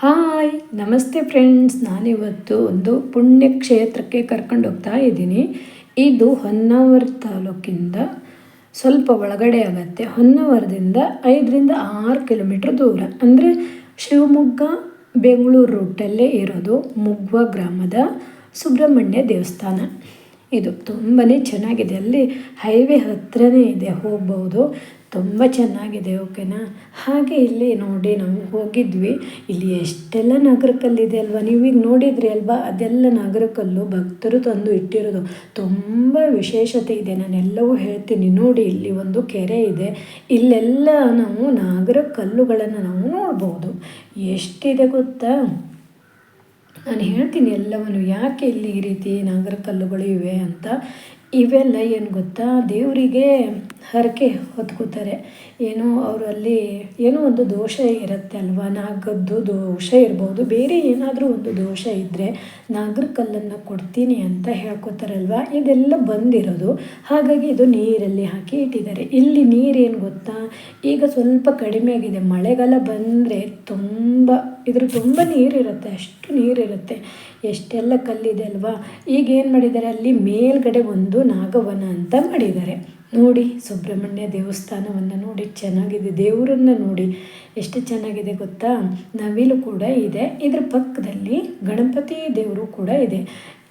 Hi, ನಮಸ್ತೆ friends. ನಾನಿವತ್ತು ಒಂದು ಪುಣ್ಯಕ್ಷೇತ್ರಕ್ಕೆ ಕರ್ಕೊಂಡು ಹೋಗ್ತಾ ಇದ್ದೀನಿ. ಇದು ಹೊನ್ನಾವರ ತಾಲೂಕಿಂದ ಸ್ವಲ್ಪ ಒಳಗಡೆ ಆಗತ್ತೆ. ಹೊನ್ನಾವರದಿಂದ ಐದರಿಂದ ಆರು ಕಿಲೋಮೀಟ್ರ್ ದೂರ. ಅಂದರೆ ಶಿವಮೊಗ್ಗ, ಬೆಂಗಳೂರು ರೂಟಲ್ಲೇ ಇರೋದು ಮುಗ್ವ ಗ್ರಾಮದ ಸುಬ್ರಹ್ಮಣ್ಯ ದೇವಸ್ಥಾನ. ಇದು ತುಂಬಾ ಚೆನ್ನಾಗಿದೆ. ಅಲ್ಲಿ ಹೈವೇ ಹತ್ತಿರನೇ ಇದೆ, ಹೋಗ್ಬೋದು. ತುಂಬ ಚೆನ್ನಾಗಿದೆ ಓಕೆನಾ ಹಾಗೆ ಇಲ್ಲಿ ನೋಡಿ ನಾವು ಹೋಗಿದ್ವಿ. ಇಲ್ಲಿ ಎಷ್ಟೆಲ್ಲ ನಾಗರಕಲ್ಲಿದೆ ಅಲ್ವಾ? ನೀವೀಗ ನೋಡಿದ್ರಿ ಅಲ್ವಾ? ಅದೆಲ್ಲ ನಾಗರಕಲ್ಲು ಭಕ್ತರು ತಂದು ಇಟ್ಟಿರೋದು. ತುಂಬ ವಿಶೇಷತೆ ಇದೆ. ನಾನೆಲ್ಲವೂ ಹೇಳ್ತೀನಿ. ನೋಡಿ, ಇಲ್ಲಿ ಒಂದು ಕೆರೆ ಇದೆ. ಇಲ್ಲೆಲ್ಲ ನಾವು ನಾಗರ ಕಲ್ಲುಗಳನ್ನು ನಾವು ನೋಡ್ಬೋದು. ಎಷ್ಟಿದೆ ಗೊತ್ತಾ? ನಾನು ಹೇಳ್ತೀನಿ ಎಲ್ಲವನ್ನು ಯಾಕೆ ಇಲ್ಲಿ ಈ ರೀತಿ ನಾಗರ ಕಲ್ಲುಗಳು ಇವೆ ಅಂತ. ಇವೆಲ್ಲ ಏನು ಗೊತ್ತಾ? ದೇವರಿಗೆ ಹರಕೆ ಹೊತ್ಕೋತಾರೆ. ಏನೋ ಅವರಲ್ಲಿ ಏನೋ ಒಂದು ದೋಷ ಇರುತ್ತೆ ಅಲ್ವಾ? ನಾಗದ್ದು ದೋಷ ಇರ್ಬೋದು. ಬೇರೆ ಏನಾದರೂ ಒಂದು ದೋಷ ಇದ್ದರೆ ನಾಗರ ಕಲ್ಲನ್ನು ಕೊಡ್ತೀನಿ ಅಂತ ಹೇಳ್ಕೊತಾರಲ್ವ? ಇದೆಲ್ಲ ಬಂದಿರೋದು. ಹಾಗಾಗಿ ಇದು ನೀರಲ್ಲಿ ಹಾಕಿ ಇಟ್ಟಿದ್ದಾರೆ. ಇಲ್ಲಿ ನೀರೇನು ಗೊತ್ತಾ? ಈಗ ಸ್ವಲ್ಪ ಕಡಿಮೆ ಆಗಿದೆ. ಮಳೆಗಾಲ ಬಂದರೆ ತುಂಬ ಇದ್ರ ತುಂಬ ನೀರಿರುತ್ತೆ ಅಷ್ಟು ನೀರಿರುತ್ತೆ ಎಷ್ಟೆಲ್ಲ ಕಲ್ಲಿದೆ ಅಲ್ವಾ? ಈಗ ಏನು ಮಾಡಿದ್ದಾರೆ? ಅಲ್ಲಿ ಮೇಲ್ಗಡೆ ಒಂದು ನಾಗವನ ಅಂತ ಮಾಡಿದ್ದಾರೆ. ನೋಡಿ, ಸುಬ್ರಹ್ಮಣ್ಯ ದೇವಸ್ಥಾನವನ್ನು ನೋಡಿ, ಚೆನ್ನಾಗಿದೆ. ದೇವರನ್ನು ನೋಡಿ, ಎಷ್ಟು ಚೆನ್ನಾಗಿದೆ ಗೊತ್ತಾ? ನವಿಲು ಕೂಡ ಇದೆ. ಇದ್ರ ಪಕ್ಕದಲ್ಲಿ ಗಣಪತಿ ದೇವರು ಕೂಡ ಇದೆ.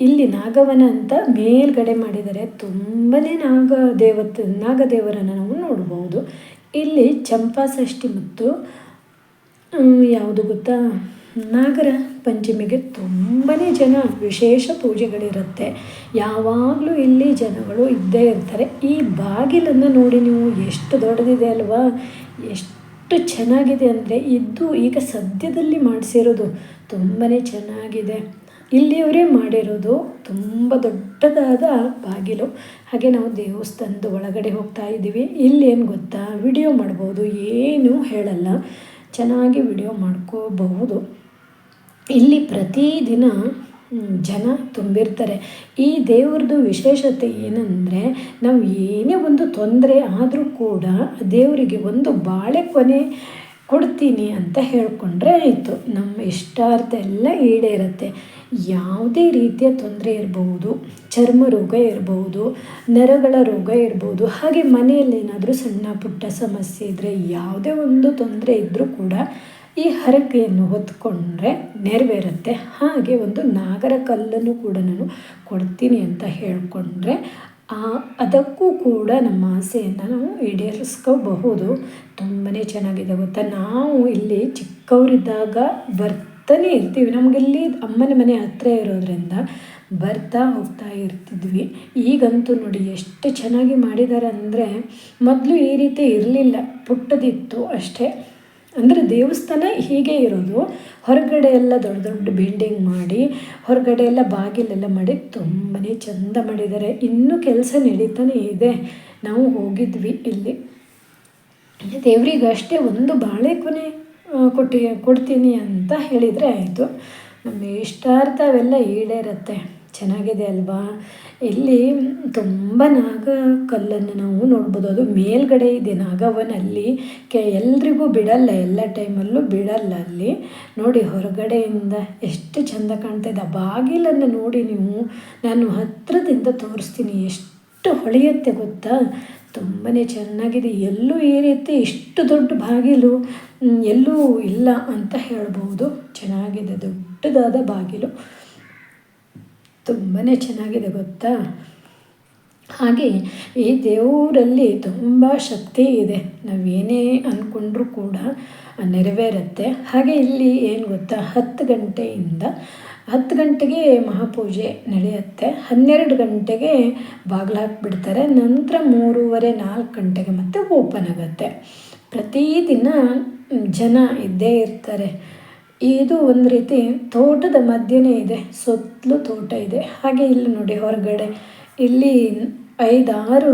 ಇಲ್ಲಿ ನಾಗವನ ಅಂತ ಮೇಲ್ಗಡೆ ಮಾಡಿದ್ದಾರೆ. ತುಂಬಾ ನಾಗ ದೇವತ, ನಾಗದೇವರನ್ನು ನಾವು ನೋಡ್ಬೋದು. ಇಲ್ಲಿ ಚಂಪಾಷಷ್ಠಿ ಮತ್ತು ಯಾವುದು ಗೊತ್ತಾ? ನಾಗರ ಪಂಚಮಿಗೆ ತುಂಬಾ ಜನ ವಿಶೇಷ ಪೂಜೆಗಳಿರುತ್ತೆ. ಯಾವಾಗಲೂ ಇಲ್ಲಿ ಜನಗಳು ಇದ್ದೇ ಇರ್ತಾರೆ. ಈ ಬಾಗಿಲನ್ನು ನೋಡಿ ನೀವು ಎಷ್ಟು ದೊಡ್ಡದಿದೆ ಅಲ್ವಾ? ಎಷ್ಟು ಚೆನ್ನಾಗಿದೆ ಅಂದರೆ ಇದು ಈಗ ಸದ್ಯದಲ್ಲಿ ಮಾಡಿಸಿರೋದು ತುಂಬಾ ಚೆನ್ನಾಗಿದೆ. ಇಲ್ಲಿಯವರೇ ಮಾಡಿರೋದು ತುಂಬ ದೊಡ್ಡದಾದ ಬಾಗಿಲು. ಹಾಗೆ ನಾವು ದೇವಸ್ಥಾನದ ಒಳಗಡೆ ಹೋಗ್ತಾ ಇದ್ದೀವಿ. ಇಲ್ಲಿ ಏನು ಗೊತ್ತಾ? ವಿಡಿಯೋ ಮಾಡ್ಬೋದು. ಏನೂ ಹೇಳಲ್ಲ. ಚೆನ್ನಾಗಿ ವಿಡಿಯೋ ಮಾಡ್ಕೋಬಹುದು. ಇಲ್ಲಿ ಪ್ರತಿದಿನ ಜನ ತುಂಬಿರ್ತಾರೆ. ಈ ದೇವ್ರದ್ದು ವಿಶೇಷತೆ ಏನಂದರೆ, ನಾವು ಏನೇ ಒಂದು ತೊಂದರೆ ಆದರೂ ಕೂಡ ದೇವರಿಗೆ ಒಂದು ಬಾಳೆ ಕೊನೆ ಕೊಡ್ತೀನಿ ಅಂತ ಹೇಳಿಕೊಂಡ್ರೆ ಆಯಿತು. ನಮ್ಮ ಇಷ್ಟಾರ್ಥ ಎಲ್ಲ ಈಡೇರುತ್ತೆ. ಯಾವುದೇ ರೀತಿಯ ತೊಂದರೆ ಇರಬಹುದು ಚರ್ಮ ರೋಗ ಇರಬಹುದು ನರಗಳ ರೋಗ ಇರ್ಬೋದು, ಹಾಗೆ ಮನೆಯಲ್ಲಿ ಏನಾದರೂ ಸಣ್ಣ ಪುಟ್ಟ ಸಮಸ್ಯೆ ಇದ್ದರೆ ಯಾವುದೇ ಒಂದು ತೊಂದರೆ ಇದ್ದರೂ ಕೂಡ ಈ ಹರಕೆಯನ್ನು ಹೊತ್ಕೊಂಡ್ರೆ ನೆರವೇರುತ್ತೆ. ಹಾಗೆ ಒಂದು ನಾಗರ ಕಲ್ಲನ್ನು ಕೂಡ ನಾನು ಕೊಡ್ತೀನಿ ಅಂತ ಹೇಳಿಕೊಂಡ್ರೆ ಅದಕ್ಕೂ ಕೂಡ ನಮ್ಮ ಆಸೆಯನ್ನು ನಾವು ಈಡೇರಿಸ್ಕೋಬಹುದು. ತುಂಬನೇ ಚೆನ್ನಾಗಿದೆ ಗೊತ್ತಾ? ನಾವು ಇಲ್ಲಿ ಚಿಕ್ಕವರಿದ್ದಾಗ ಬರ್ತಾನೆ ಇರ್ತೀವಿ. ನಮಗಿಲ್ಲಿ ಅಮ್ಮನ ಮನೆ ಹತ್ತಿರ ಇರೋದ್ರಿಂದ ಬರ್ತಾ ಹೋಗ್ತಾ ಇರ್ತಿದ್ವಿ. ಈಗಂತೂ ನೋಡಿ ಎಷ್ಟು ಚೆನ್ನಾಗಿ ಮಾಡಿದ್ದಾರೆ ಅಂದರೆ, ಮೊದಲು ಈ ರೀತಿ ಇರಲಿಲ್ಲ. ಪುಟ್ಟದಿತ್ತು ಅಷ್ಟೇ. ಅಂದರೆ ದೇವಸ್ಥಾನ ಹೀಗೆ ಇರೋದು. ಹೊರಗಡೆ ಎಲ್ಲ ದೊಡ್ಡ ದೊಡ್ಡ ಬಿಲ್ಡಿಂಗ್ ಮಾಡಿ, ಹೊರಗಡೆ ಎಲ್ಲ ಬಾಗಿಲೆಲ್ಲ ಮಾಡಿ ತುಂಬಾ ಚೆಂದ ಮಾಡಿದ್ದಾರೆ. ಇನ್ನೂ ಕೆಲಸ ನಡೀತಾನೆ ಇದೆ. ನಾವು ಹೋಗಿದ್ವಿ ಇಲ್ಲಿ. ದೇವರಿಗೆ ಅಷ್ಟೇ ಒಂದು ಬಾಳೆ ಕೊನೆ ಕೊಟ್ಟಿ, ಕೊಡ್ತೀನಿ ಅಂತ ಹೇಳಿದರೆ ಆಯಿತು. ನಮ್ಮ ಇಷ್ಟಾರ್ಥ ಅವೆಲ್ಲ ಈಡೇರತ್ತೆ. ಚೆನ್ನಾಗಿದೆ ಅಲ್ವಾ? ಇಲ್ಲಿ ತುಂಬ ನಾಗ ಕಲ್ಲನ್ನು ನಾವು ನೋಡ್ಬೋದು. ಅದು ಮೇಲ್ಗಡೆ ಇದೆ ನಾಗವನಲ್ಲಿ ಕೆ, ಎಲ್ರಿಗೂ ಬಿಡಲ್ಲ, ಎಲ್ಲ ಟೈಮಲ್ಲೂ ಬಿಡಲ್ಲ ಅಲ್ಲಿ. ನೋಡಿ ಹೊರಗಡೆಯಿಂದ ಎಷ್ಟು ಚೆಂದ ಕಾಣ್ತಾಯಿದೆ ಆ ಬಾಗಿಲನ್ನು ನೋಡಿ ನೀವು, ನಾನು ಹತ್ತಿರದಿಂದ ತೋರಿಸ್ತೀನಿ. ಎಷ್ಟು ಹೊಳೆಯುತ್ತೆ ಗೊತ್ತಾ? ತುಂಬಾ ಚೆನ್ನಾಗಿದೆ. ಎಲ್ಲೂ ಈ ರೀತಿ ಇಷ್ಟು ದೊಡ್ಡ ಬಾಗಿಲು. ಎಲ್ಲೂ ಇಲ್ಲ ಅಂತ ಹೇಳ್ಬೋದು. ಚೆನ್ನಾಗಿದೆ, ದೊಡ್ಡದಾದ ಬಾಗಿಲು. ತುಂಬಾ ಚೆನ್ನಾಗಿದೆ ಗೊತ್ತಾ? ಹಾಗೆ ಈ ದೇವರಲ್ಲಿ ತುಂಬ ಶಕ್ತಿ ಇದೆ. ನಾವೇನೇ ಅಂದ್ಕೊಂಡ್ರೂ ಕೂಡ ನೆರವೇರುತ್ತೆ. ಹಾಗೆ ಇಲ್ಲಿ ಏನು ಗೊತ್ತಾ? ಹತ್ತು ಗಂಟೆಯಿಂದ ಹತ್ತು ಗಂಟೆಗೆ ಮಹಾಪೂಜೆ ನಡೆಯುತ್ತೆ. ಹನ್ನೆರಡು ಗಂಟೆಗೆ ಬಾಗಿಲು ಹಾಕಿಬಿಡ್ತಾರೆ. ನಂತರ ಮೂರುವರೆ ನಾಲ್ಕು ಗಂಟೆಗೆ ಮತ್ತೆ ಓಪನ್ ಆಗುತ್ತೆ. ಪ್ರತಿದಿನ ಜನ ಇದ್ದೇ ಇರ್ತಾರೆ. ಇದು ಒಂದು ರೀತಿ ತೋಟದ ಮಧ್ಯನೇ ಇದೆ, ಸುತ್ತಲೂ ತೋಟ ಇದೆ. ಹಾಗೆ ಇಲ್ಲಿ ನೋಡಿ ಹೊರಗಡೆ ಇಲ್ಲಿ ಐದಾರು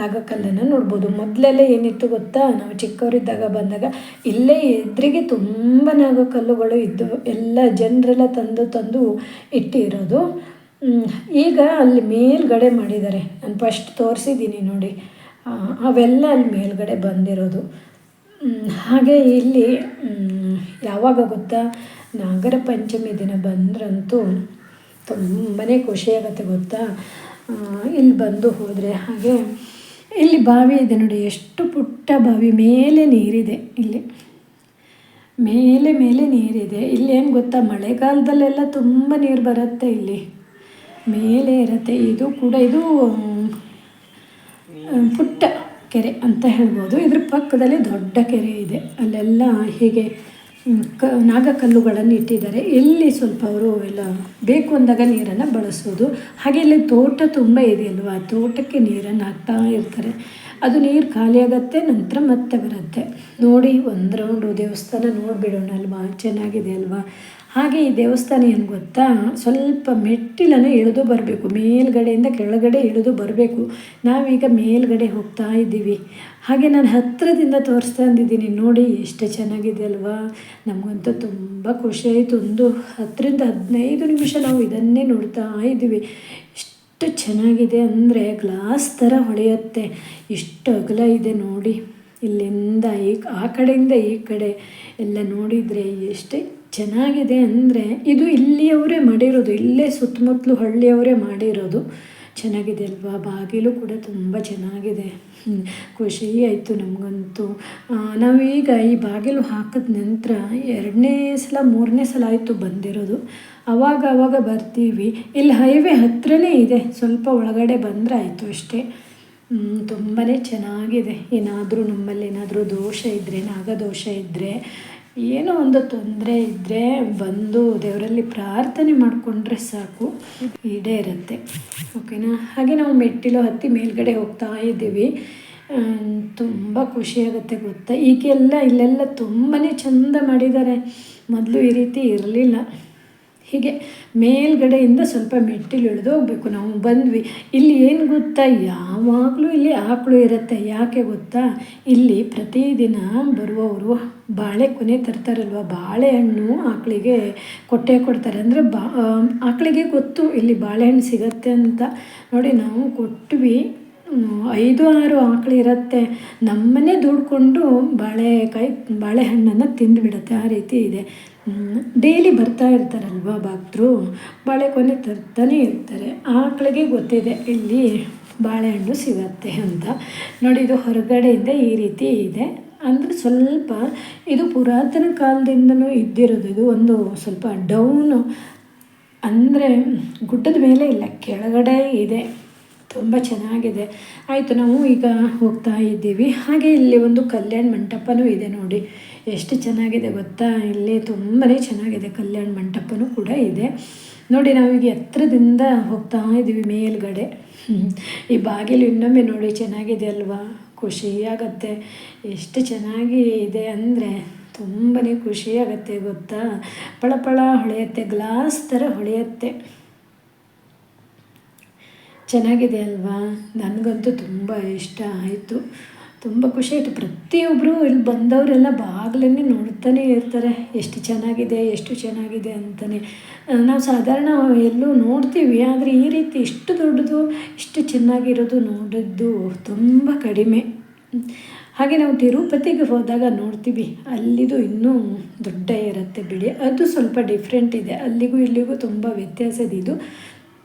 ನಾಗಕಲ್ಲನ್ನು ನೋಡ್ಬೋದು. ಮೊದಲೆಲ್ಲ ಏನಿತ್ತು ಗೊತ್ತಾ? ನಾವು ಚಿಕ್ಕವರಿದ್ದಾಗ ಬಂದಾಗ ಇಲ್ಲೇ ಎದುರಿಗೆ ತುಂಬ ನಾಗಕಲ್ಲುಗಳು ಇದ್ದವು ಎಲ್ಲ ಜನರೆಲ್ಲ ತಂದು ತಂದು ಇಟ್ಟಿರೋದು. ಈಗ ಅಲ್ಲಿ ಮೇಲ್ಗಡೆ ಮಾಡಿದ್ದಾರೆ. ನಾನು ಫಸ್ಟ್ ತೋರಿಸಿದ್ದೀನಿ ನೋಡಿ. ಅವೆಲ್ಲ ಅಲ್ಲಿ ಮೇಲ್ಗಡೆ ಬಂದಿರೋದು. ಹಾಗೆ ಇಲ್ಲಿ ಯಾವಾಗ ಗೊತ್ತಾ? ನಾಗರ ಪಂಚಮಿ ದಿನ ಬಂದ್ರಂತೂ ತುಂಬಾ ಖುಷಿಯಾಗತ್ತೆ ಗೊತ್ತಾ? ಇಲ್ಲಿ ಬಂದು ಹೋದರೆ ಹಾಗೆ ಇಲ್ಲಿ ಬಾವಿ ಇದೆ ನೋಡಿ, ಎಷ್ಟು ಪುಟ್ಟ ಬಾವಿ, ಮೇಲೆ ನೀರಿದೆ ಇಲ್ಲಿ. ಮೇಲೆ ಮೇಲೆ ನೀರಿದೆ. ಇಲ್ಲಿ ಏನು ಗೊತ್ತಾ? ಮಳೆಗಾಲದಲ್ಲೆಲ್ಲ ತುಂಬ ನೀರು ಬರುತ್ತೆ ಇಲ್ಲಿ. ಮೇಲೆ ಇರುತ್ತೆ. ಇದು ಕೂಡ, ಇದು ಪುಟ್ಟ. ಕೆರೆ ಅಂತ ಹೇಳ್ಬೋದು. ಇದ್ರ ಪಕ್ಕದಲ್ಲಿ ದೊಡ್ಡ ಕೆರೆ ಇದೆ. ಅಲ್ಲೆಲ್ಲ ಹೀಗೆ ಕ, ನಾಗಕಲ್ಲುಗಳನ್ನು ಇಟ್ಟಿದ್ದಾರೆ. ಎಲ್ಲಿ ಸ್ವಲ್ಪ ಅವರು ಎಲ್ಲ ಬೇಕು ಅಂದಾಗ ನೀರನ್ನು ಬಳಸೋದು. ಹಾಗೆ ಇಲ್ಲಿ ತೋಟ ತುಂಬ ಇದೆಯಲ್ವಾ ತೋಟಕ್ಕೆ ನೀರನ್ನು ಹಾಕ್ತಾ ಇರ್ತಾರೆ. ಅದು ನೀರು ಖಾಲಿಯಾಗತ್ತೆ ನಂತರ ಮತ್ತೆ ಬರುತ್ತೆ. ನೋಡಿ, ಒಂದು ರೌಂಡು ದೇವಸ್ಥಾನ ನೋಡಿಬಿಡೋಣ ಅಲ್ವಾ? ಚೆನ್ನಾಗಿದೆ ಅಲ್ವಾ? ಹಾಗೆ ಈ ದೇವಸ್ಥಾನ ಏನು ಗೊತ್ತಾ? ಸ್ವಲ್ಪ ಮೆಟ್ಟಿಲನ್ನು ಇಳಿದು ಬರಬೇಕು, ಮೇಲ್ಗಡೆಯಿಂದ ಕೆಳಗಡೆ ಇಳಿದು ಬರಬೇಕು. ನಾವೀಗ ಮೇಲ್ಗಡೆ ಹೋಗ್ತಾ ಇದ್ದೀವಿ. ಹಾಗೆ ನಾನು ಹತ್ತಿರದಿಂದ ತೋರಿಸ್ತಾ ಅಂದಿದ್ದೀನಿ ನೋಡಿ, ಎಷ್ಟು ಚೆನ್ನಾಗಿದೆ ಅಲ್ವಾ? ನಮಗಂತೂ ತುಂಬ ಖುಷಿ ಆಯಿತು. ಒಂದು ಹತ್ತರಿಂದ ಹದಿನೈದು ನಿಮಿಷ ನಾವು ಇದನ್ನೇ ನೋಡ್ತಾ ಇದ್ದೀವಿ. ಎಷ್ಟು ಚೆನ್ನಾಗಿದೆ ಅಂದರೆ ಗ್ಲಾಸ್ ಥರ ಹೊಳೆಯುತ್ತೆ. ಇಷ್ಟು ಅಗಲ ಇದೆ ನೋಡಿ. ಇಲ್ಲಿಂದ ಈ ಆ ಕಡೆಯಿಂದ ಈ ಕಡೆ ಎಲ್ಲ ನೋಡಿದರೆ ಎಷ್ಟು ಚೆನ್ನಾಗಿದೆ ಅಂದರೆ ಇದು ಇಲ್ಲಿಯವರೇ ಮಾಡಿರೋದು, ಇಲ್ಲೇ ಸುತ್ತಮುತ್ತಲು ಹಳ್ಳಿಯವರೇ ಮಾಡಿರೋದು ಚೆನ್ನಾಗಿದೆ ಅಲ್ವಾ? ಬಾಗಿಲು ಕೂಡ ತುಂಬ ಚೆನ್ನಾಗಿದೆ. ಖುಷಿ ಆಯಿತು ನಮಗಂತೂ. ನಾವೀಗ ಈ ಬಾಗಿಲು ಹಾಕಿದ ನಂತರ ಎರಡನೇ ಸಲ, ಮೂರನೇ ಸಲ ಆಯಿತು ಬಂದಿರೋದು. ಅವಾಗ ಆವಾಗ ಬರ್ತೀವಿ. ಇಲ್ಲಿ ಹೈವೇ ಹತ್ತಿರನೇ ಇದೆ, ಸ್ವಲ್ಪ ಒಳಗಡೆ ಬಂದರೆ ಆಯಿತು ಅಷ್ಟೇ. ತುಂಬಾ ಚೆನ್ನಾಗಿದೆ. ಏನಾದರೂ ನಮ್ಮಲ್ಲಿ ಏನಾದರೂ ದೋಷ ಇದ್ದರೆ ನಾಗದೋಷ ಇದ್ದರೆ ಏನೋ ಒಂದು ತೊಂದರೆ ಇದ್ದರೆ ಬಂದು ದೇವರಲ್ಲಿ ಪ್ರಾರ್ಥನೆ ಮಾಡಿಕೊಂಡ್ರೆ ಸಾಕು. ಈಡೇರುತ್ತೆ ಓಕೆನಾ? ಹಾಗೆ ನಾವು ಮೆಟ್ಟಿಲು ಹತ್ತಿ ಮೇಲ್ಗಡೆ ಹೋಗ್ತಾ ಇದ್ದೀವಿ. ತುಂಬ ಖುಷಿಯಾಗುತ್ತೆ ಗೊತ್ತಾ? ಈಗೆಲ್ಲ ಇಲ್ಲೆಲ್ಲ ತುಂಬಾ ಚೆಂದ ಮಾಡಿದ್ದಾರೆ. ಮೊದಲು ಈ ರೀತಿ ಇರಲಿಲ್ಲ. ಹೀಗೆ ಮೇಲ್ಗಡೆಯಿಂದ ಸ್ವಲ್ಪ ಮೆಟ್ಟಿಲು ಇಳಿದು ಹೋಗ್ಬೇಕು. ನಾವು ಬಂದ್ವಿ. ಇಲ್ಲಿ ಏನು ಗೊತ್ತಾ? ಯಾವಾಗಲೂ ಇಲ್ಲಿ ಆಕಳು ಇರುತ್ತೆ. ಯಾಕೆ ಗೊತ್ತಾ? ಇಲ್ಲಿ ಪ್ರತಿದಿನ ಬರುವವರು ಬಾಳೆ ಕೊನೆ ತರ್ತಾರಲ್ವ? ಬಾಳೆಹಣ್ಣು ಆಕಳಿಗೆ ಕೊಟ್ಟೆ ಕೊಡ್ತಾರೆ. ಅಂದರೆ ಬಾ ಆಕಳಿಗೆ ಗೊತ್ತು ಇಲ್ಲಿ ಬಾಳೆಹಣ್ಣು ಸಿಗತ್ತೆ ಅಂತ. ನೋಡಿ, ನಾವು ಕೊಟ್ವಿ. ಐದು ಆರು ಆಕಳು ಇರುತ್ತೆ. ನಮ್ಮನೆ ದುಡ್ಕೊಂಡು ಬಾಳೆಕಾಯಿ, ಬಾಳೆಹಣ್ಣನ್ನು ತಿಂದುಬಿಡುತ್ತೆ. ಆ ರೀತಿ ಇದೆ. ಡೈಲಿ ಬರ್ತಾ ಇರ್ತಾರಲ್ವ ಭಕ್ತರು? ಬಾಳೆಕೊನೆ ತರ್ತಾನೆ ಇರ್ತಾರೆ. ಆಕಳಿಗೆ ಗೊತ್ತಿದೆ, ಇಲ್ಲಿ ಬಾಳೆಹಣ್ಣು ಸಿಗತ್ತೆ ಅಂತ. ನೋಡಿ, ಇದು ಹೊರಗಡೆಯಿಂದ ಈ ರೀತಿ ಇದೆ. ಅಂದರೆ ಸ್ವಲ್ಪ ಇದು ಪುರಾತನ ಕಾಲದಿಂದನೂ ಇದ್ದಿರೋದು. ಇದು ಒಂದು ಸ್ವಲ್ಪ ಡೌನು. ಅಂದರೆ ಗುಡ್ಡದ ಮೇಲೆ ಇಲ್ಲ, ಕೆಳಗಡೆ ಇದೆ. ತುಂಬ ಚೆನ್ನಾಗಿದೆ. ಆಯಿತು, ನಾವು ಈಗ ಹೋಗ್ತಾ ಇದ್ದೀವಿ. ಹಾಗೆ ಇಲ್ಲಿ ಒಂದು ಕಲ್ಯಾಣ ಮಂಟಪನೂ ಇದೆ ನೋಡಿ. ಎಷ್ಟು ಚೆನ್ನಾಗಿದೆ ಗೊತ್ತಾ? ಇಲ್ಲಿ ತುಂಬಾ ಚೆನ್ನಾಗಿದೆ ಕಲ್ಯಾಣ ಮಂಟಪನೂ ಕೂಡ ಇದೆ. ನೋಡಿ ನಾವೀಗ ಎತ್ತರದಿಂದ ಹೋಗ್ತಾ ಇದ್ದೀವಿ ಮೇಲ್ಗಡೆ. ಈ ಬಾಗಿಲು ಇನ್ನೊಮ್ಮೆ ನೋಡಿ, ಚೆನ್ನಾಗಿದೆ ಅಲ್ವಾ? ಖುಷಿಯಾಗತ್ತೆ ಎಷ್ಟು ಚೆನ್ನಾಗಿ ಇದೆ ಅಂದರೆ ತುಂಬಾ ಖುಷಿಯಾಗತ್ತೆ ಗೊತ್ತಾ? ಪಳಪಳ ಪಳ ಹೊಳೆಯುತ್ತೆ, ಗ್ಲಾಸ್ ಥರ ಹೊಳೆಯುತ್ತೆ. ಚೆನ್ನಾಗಿದೆ ಅಲ್ವಾ? ನನಗಂತೂ ತುಂಬ ಇಷ್ಟ ಆಯಿತು. ತುಂಬ ಖುಷಿ ಆಯಿತು. ಪ್ರತಿಯೊಬ್ಬರು ಇಲ್ಲಿ ಬಂದವರೆಲ್ಲ ಬಾಗಿಲನ್ನೇ ನೋಡ್ತಾನೆ ಇರ್ತಾರೆ. ಎಷ್ಟು ಚೆನ್ನಾಗಿದೆ ಎಷ್ಟು ಚೆನ್ನಾಗಿದೆ ಅಂತಲೇ ನಾವು ಸಾಧಾರಣ ಎಲ್ಲೂ ನೋಡ್ತೀವಿ, ಆದರೆ ಈ ರೀತಿ ಇಷ್ಟು ದೊಡ್ಡದು, ಇಷ್ಟು ಚೆನ್ನಾಗಿರೋದು ನೋಡಿದ್ದು ತುಂಬ ಕಡಿಮೆ. ಹಾಗೆ ನಾವು ತಿರುಪತಿಗೆ ಹೋದಾಗ ನೋಡ್ತೀವಿ, ಅಲ್ಲಿದು ಇನ್ನೂ ದೊಡ್ಡ ಇರುತ್ತೆ ಬಿಡಿ. ಅದು ಸ್ವಲ್ಪ ಡಿಫ್ರೆಂಟ್ ಇದೆ. ಅಲ್ಲಿಗೂ ಇಲ್ಲಿಗೂ ತುಂಬ ವ್ಯತ್ಯಾಸ ಇದೆ ಇದು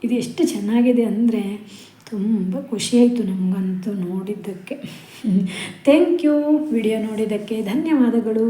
ಇದು ಎಷ್ಟು ಚೆನ್ನಾಗಿದೆ ಅಂದರೆ ತುಂಬ ಖುಷಿಯಾಯಿತು ನಮಗಂತೂ ನೋಡಿದ್ದಕ್ಕೆ. ಥ್ಯಾಂಕ್ ಯು ವಿಡಿಯೋ ನೋಡಿದ್ದಕ್ಕೆ ಧನ್ಯವಾದಗಳು.